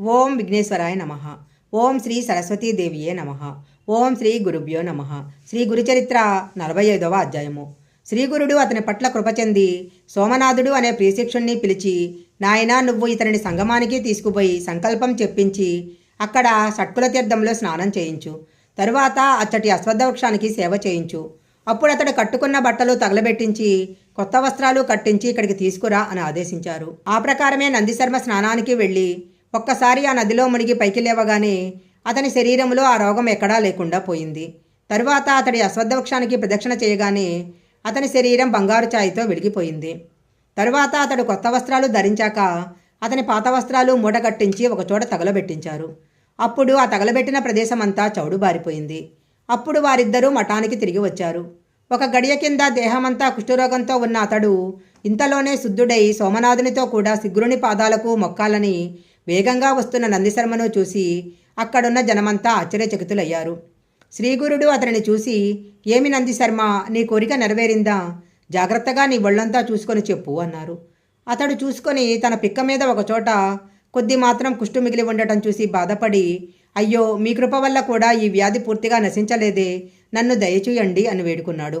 ఓం విఘ్నేశ్వరాయ నమ. ఓం శ్రీ సరస్వతీదేవియే నమ. ఓం శ్రీ గురుభ్యో నమ. శ్రీ గురుచరిత్ర నలభై ఐదవ అధ్యాయము. శ్రీ గురుడు అతని పట్ల కృపచెంది సోమనాథుడు అనే ప్రియశిక్షుణ్ణి పిలిచి నాయనా నువ్వు ఇతనిని సంగమానికి తీసుకుపోయి సంకల్పం చెప్పించి అక్కడ షట్కుల తీర్థంలో స్నానం చేయించు. తరువాత అచ్చటి అశ్వద్ధవృక్షానికి సేవ చేయించు. అప్పుడు అతడు కట్టుకున్న బట్టలు తగలబెట్టించి కొత్త వస్త్రాలు కట్టించి ఇక్కడికి తీసుకురా అని ఆదేశించారు. ఆ ప్రకారమే నందిశర్మ స్నానానికి వెళ్ళి ఒక్కసారి ఆ నదిలో మునిగి పైకి లేవగానే అతని శరీరంలో ఆ రోగం ఎక్కడా లేకుండా పోయింది. తరువాత అతడి అశ్వత్థ వృక్షానికి ప్రదక్షిణ చేయగానే అతని శరీరం బంగారు ఛాయతో వెలిగిపోయింది తరువాత అతడు కొత్త వస్త్రాలు ధరించాక అతని పాత వస్త్రాలు మూటగట్టించి ఒకచోట తగలబెట్టించారు. అప్పుడు ఆ తగలబెట్టిన ప్రదేశమంతా చౌడుబారిపోయింది. అప్పుడు వారిద్దరూ మఠానికి తిరిగి వచ్చారు. ఒక గడియ కింద దేహమంతా కుష్ఠరోగంతో ఉన్న అతడు ఇంతలోనే శుద్ధుడై సోమనాథునితో కూడా శిగ్రుని పాదాలకు మొక్కాలని వేగంగా వస్తున్న నందిశర్మను చూసి అక్కడున్న జనమంతా ఆశ్చర్యచకితులయ్యారు. శ్రీగురుడు అతనిని చూసి ఏమి నందిశర్మ నీ కోరిక నెరవేరిందా? జాగ్రత్తగా నీ ఒళ్ళంతా చూసుకొని చెప్పు అన్నారు. అతడు చూసుకొని తన పిక్క మీద ఒకచోట కొద్ది మాత్రం కుష్టు మిగిలి ఉండటం చూసి బాధపడి అయ్యో మీ కృప వల్ల కూడా ఈ వ్యాధి పూర్తిగా నశించలేదే నన్ను దయచేయండి అని వేడుకున్నాడు.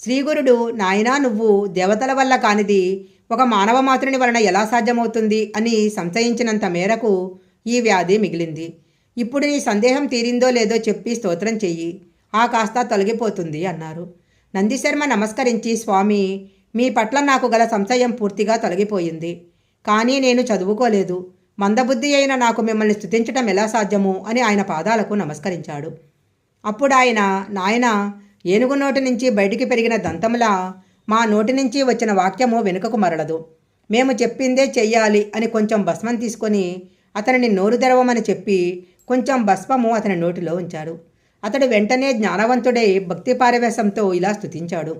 శ్రీగురుడు నాయనా నువ్వు దేవతల వల్ల కానిది ఒక మానవ మాతృని వలన ఎలా సాధ్యమవుతుంది అని సంశయించినంత మేరకు ఈ వ్యాధి మిగిలింది. ఇప్పుడు నీ సందేహం తీరిందో లేదో చెప్పి స్తోత్రం చెయ్యి. ఆ కాస్త తొలగిపోతుంది అన్నారు. నందిశర్మ నమస్కరించి స్వామి మీ పట్ల నాకు గల సంశయం పూర్తిగా తొలగిపోయింది. కానీ నేను చదువుకోలేదు. మందబుద్ధి అయిన నాకు మిమ్మల్ని స్తుతించటం ఎలా సాధ్యము? అని ఆయన పాదాలకు నమస్కరించాడు. అప్పుడు ఆయన నాయన ఏనుగు నోటి నుంచి బయటికి పెరిగిన దంతములా మా నోటి నుంచి వచ్చిన వాక్యము వెనుకకు మరలదు. మేము చెప్పిందే చెయ్యాలి అని కొంచెం భస్మం తీసుకొని అతనిని నోరు తెరవమని చెప్పి కొంచెం భస్మము అతని నోటిలో ఉంచాడు. అతడు వెంటనే జ్ఞానవంతుడై భక్తి పారవేశంతో ఇలా స్తుతించాడు.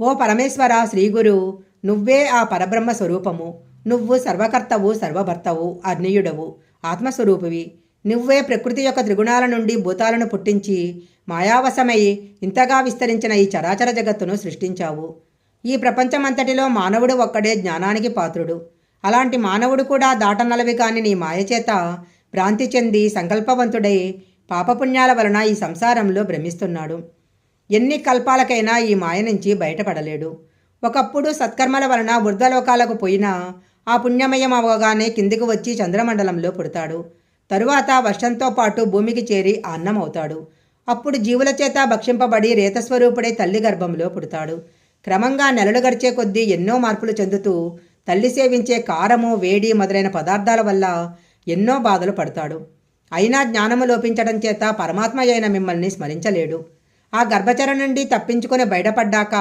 ఓ పరమేశ్వర శ్రీగురు నువ్వే ఆ పరబ్రహ్మ స్వరూపము నువ్వు సర్వకర్తవు సర్వభర్తవు అర్ణీయుడవు ఆత్మస్వరూపివి. నువ్వే ప్రకృతి యొక్క త్రిగుణాల నుండి భూతాలను పుట్టించి మాయావశమై ఇంతగా విస్తరించిన ఈ చరాచర జగత్తును సృష్టించావు. ఈ ప్రపంచమంతటిలో మానవుడు ఒక్కడే జ్ఞానానికి పాత్రుడు. అలాంటి మానవుడు కూడా దాటనలవి కాని నీ మాయచేత భ్రాంతి చెంది సంకల్పవంతుడై పాపపుణ్యాల వలన ఈ సంసారంలో భ్రమిస్తున్నాడు. ఎన్ని కల్పాలకైనా ఈ మాయ నుంచి బయటపడలేడు. ఒకప్పుడు సత్కర్మల వలన వృద్ధలోకాలకు పోయినా ఆ పుణ్యమయం అవగానే కిందికి వచ్చి చంద్రమండలంలో పుడతాడు. తరువాత వర్షంతో పాటు భూమికి చేరి అన్నం అవుతాడు. అప్పుడు జీవుల చేత భక్షింపబడి రేతస్వరూపుడై తల్లి గర్భంలో పుడతాడు. క్రమంగా నెలలు గడిచే కొద్దీ ఎన్నో మార్పులు చెందుతూ తల్లి సేవించే కారము వేడి మొదలైన పదార్థాల వల్ల ఎన్నో బాధలు పడతాడు. అయినా జ్ఞానము లోపించడం చేత పరమాత్మ అయిన మిమ్మల్ని స్మరించలేడు. ఆ గర్భచర నుండి తప్పించుకొని బయటపడ్డాక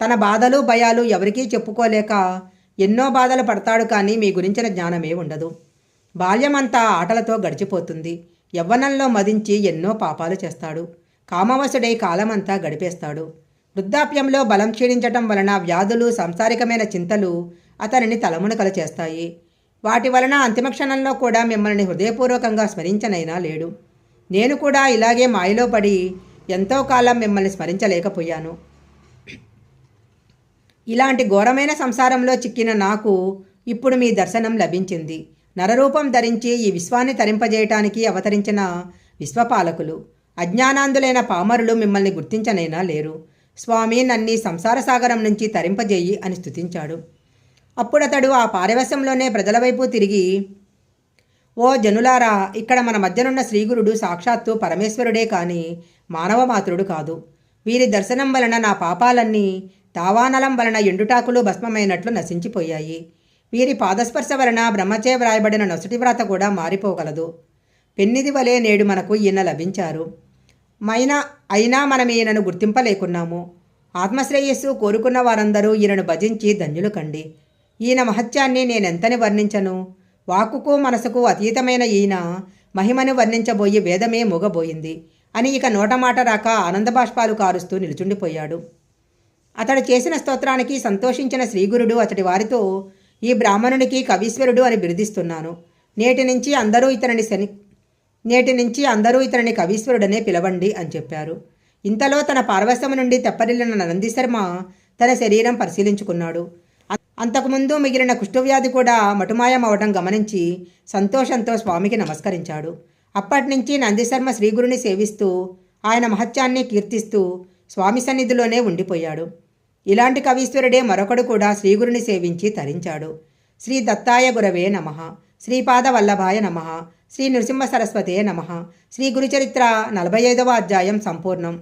తన బాధలు భయాలు ఎవరికీ చెప్పుకోలేక ఎన్నో బాధలు పడతాడు కానీ మీ గురించిన జ్ఞానమే ఉండదు. బాల్యమంతా ఆటలతో గడిచిపోతుంది. యవ్వనంలో మదించి ఎన్నో పాపాలు చేస్తాడు. కామవశుడై కాలమంతా గడిపేస్తాడు. వృద్ధాప్యంలో బలం క్షీణించటం వలన వ్యాధులు సంసారికమైన చింతలు అతనిని తలమునకలు చేస్తాయి. వాటి వలన అంతిమ క్షణంలో కూడా మిమ్మల్ని హృదయపూర్వకంగా స్మరించనైనా లేడు. నేను కూడా ఇలాగే మాయలో పడి ఎంతో కాలం మిమ్మల్ని స్మరించలేకపోయాను. ఇలాంటి ఘోరమైన సంసారంలో చిక్కిన నాకు ఇప్పుడు మీ దర్శనం లభించింది. నరరూపం ధరించి ఈ విశ్వాన్ని తరింపజేయటానికి అవతరించిన విశ్వపాలకులు అజ్ఞానాందులైన పామరులు మిమ్మల్ని గుర్తించనైనా లేరు. స్వామి నన్ని సంసార సాగరం నుంచి తరింపజేయి అని స్తుతించాడు. అప్పుడతడు ఆ పారవశ్యంలోనే ప్రజల వైపు తిరిగి ఓ జనులారా ఇక్కడ మన మధ్యనున్న శ్రీగురుడు సాక్షాత్తు పరమేశ్వరుడే కాని మానవమాతృడు కాదు. వీరి దర్శనం వలన నా పాపాలన్నీ తావానలం వలన ఎండుటాకులు భస్మమైనట్లు నశించిపోయాయి. వీరి పాదస్పర్శ వలన బ్రహ్మచే వ్రాయబడిన నొసటి వ్రాత కూడా మారిపోగలదు. పెన్నిది వలె నేడు మనకు ఈయన లభించారు. మైనా అయినా మనం ఈయనను గుర్తింపలేకున్నాము. ఆత్మశ్రేయస్సు కోరుకున్న వారందరూ ఈయనను భజించి ధన్యులు కండి. ఈయన మహత్యాన్ని నేనెంతని వర్ణించను? వాక్కుకు మనసుకు అతీతమైన ఈయన మహిమను వర్ణించబోయి వేదమే మూగబోయింది అని ఇక నోటమాట రాక ఆనందబాష్పాలు కారుస్తూ నిలుచుండిపోయాడు. అతడు చేసిన స్తోత్రానికి సంతోషించిన శ్రీగురుడు అతడి వారితో ఈ బ్రాహ్మణునికి కవీశ్వరుడు అని బిరుదిస్తున్నాను. నేటి నుంచి అందరూ ఇతనిని శని నేటి నుంచి అందరూ ఇతనిని కవీశ్వరుడనే పిలవండి అని చెప్పారు. ఇంతలో తన పార్వశము నుండి తెప్పరిల్లిన నందిశర్మ తన శరీరం పరిశీలించుకున్నాడు. అంతకుముందు మిగిలిన కుష్ఠవ్యాధి కూడా మటుమాయమవడం గమనించి సంతోషంతో స్వామికి నమస్కరించాడు. అప్పటి నుంచి నందిశర్మ శ్రీగురుని సేవిస్తూ ఆయన మహత్యాన్ని కీర్తిస్తూ స్వామి సన్నిధిలోనే ఉండిపోయాడు. ఇలాంటి కవీశ్వరుడే మరొకడు కూడా శ్రీగురుని సేవించి తరించాడు. శ్రీ దత్తాయ గురవే నమ. శ్రీపాద వల్లభాయ నమ. శ్రీ నృసింహ సరస్వతే నమ. శ్రీ గురుచరిత్ర నలభై ఐదవ అధ్యాయం సంపూర్ణం.